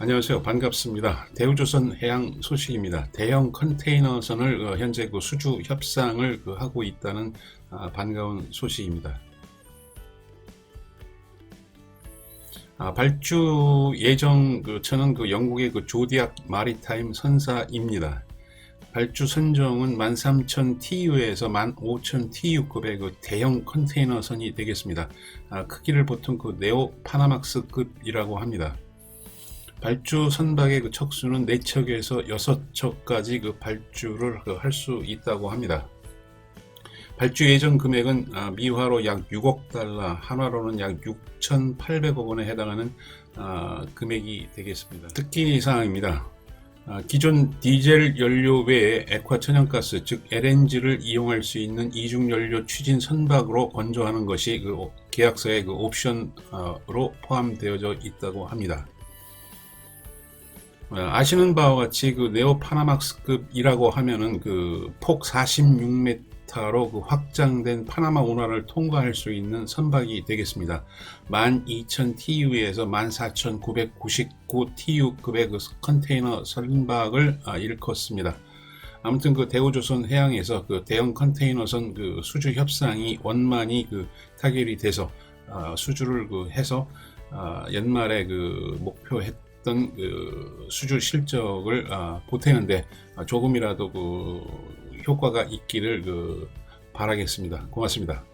안녕하세요. 반갑습니다. 대우조선 해양 소식입니다. 대형 컨테이너선을 어, 현재 그 수주 협상을 그 하고 있다는 아, 반가운 소식입니다. 아, 발주 예정 그 저는 그 영국의 그 조디악 마리타임 선사입니다. 발주 선정은 13,000TU에서 15,000TU급의 그 대형 컨테이너선이 되겠습니다. 아, 크기를 보통 그 네오 파나막스급이라고 합니다. 발주 선박의 그 척수는 4척에서 6척까지 그 발주를 할수 있다고 합니다. 발주 예정 금액은 아, 미화로 약 6억 달러, 한화로는 약 6,800억 원에 해당하는 아, 금액이 되겠습니다. 특기 사항입니다. 아, 기존 디젤 연료 외에 액화 천연가스 즉 LNG를 이용할 수 있는 이중 연료 추진 선박으로 건조하는 것이 그 오- 계약서의 그 옵션으로 포함되어져 있다고 합니다. 어, 아시는 바와 같이 그 네오 파나막스급이라고 하면은 그 폭 46m로 그 확장된 파나마 운하를 통과할 수 있는 선박이 되겠습니다. 12,000TU에서 14,999TU급의 그 컨테이너 선박을 아, 일컫습니다. 아무튼 그 대우조선 해양에서 그 대형 컨테이너선 그 수주 협상이 원만히 그 타결이 돼서 아, 수주를 그 해서 아, 연말에 그 목표했 던그 수주 실적을 아, 보태는데 아, 조금이라도 그 효과가 있기를 그 바라겠습니다. 고맙습니다.